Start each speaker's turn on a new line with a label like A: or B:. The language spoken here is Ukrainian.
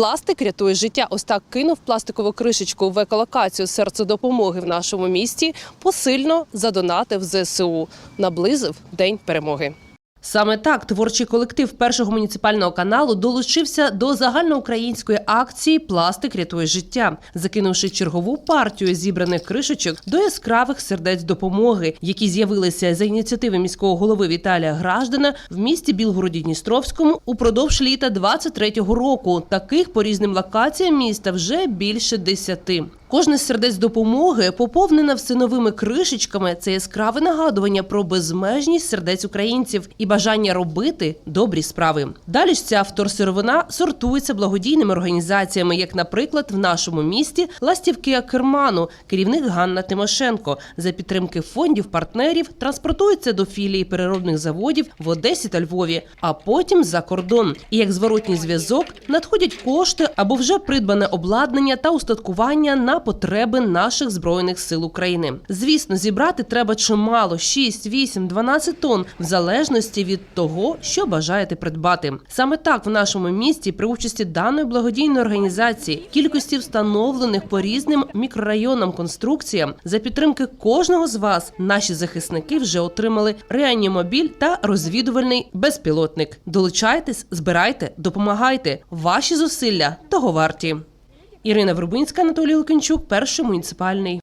A: Пластик рятує життя. Ось так кинув пластикову кришечку в еколокацію серцедопомоги в нашому місті. Посильно задонатив ЗСУ. Наблизив день перемоги. Саме так творчий колектив першого муніципального каналу долучився до загальноукраїнської акції Пластик рятує життя, закинувши чергову партію зібраних кришечок до яскравих сердець допомоги, які з'явилися за ініціативи міського голови Віталія Граждана в місті Білгороді Дністровському упродовж літа 23-го року. Таких по різним локаціям міста вже більше десяти. Кожне сердець допомоги поповнена всиновими кришечками. Це яскраве нагадування про безмежність сердець українців і бажання робити добрі справи. Далі ж ця вторсировина сортується благодійними організаціями, як, наприклад, в нашому місті Ластівки Акерману, керівник Ганна Тимошенко. За підтримки фондів партнерів транспортується до філії переробних заводів в Одесі та Львові, а потім за кордон. І як зворотній зв'язок надходять кошти або вже придбане обладнання та устаткування на потреби наших збройних сил України. Звісно, зібрати треба чимало 6, 8, 12 тонн, в залежності від того, що бажаєте придбати. Саме так в нашому місті при участі даної благодійної організації кількості встановлених по різним мікрорайонам конструкціям за підтримки кожного з вас наші захисники вже отримали реанімобіль та розвідувальний безпілотник. Долучайтесь, збирайте, допомагайте. Ваші зусилля того варті. Ірина Врубинська, Анатолій Лукінчук, перший муніципальний.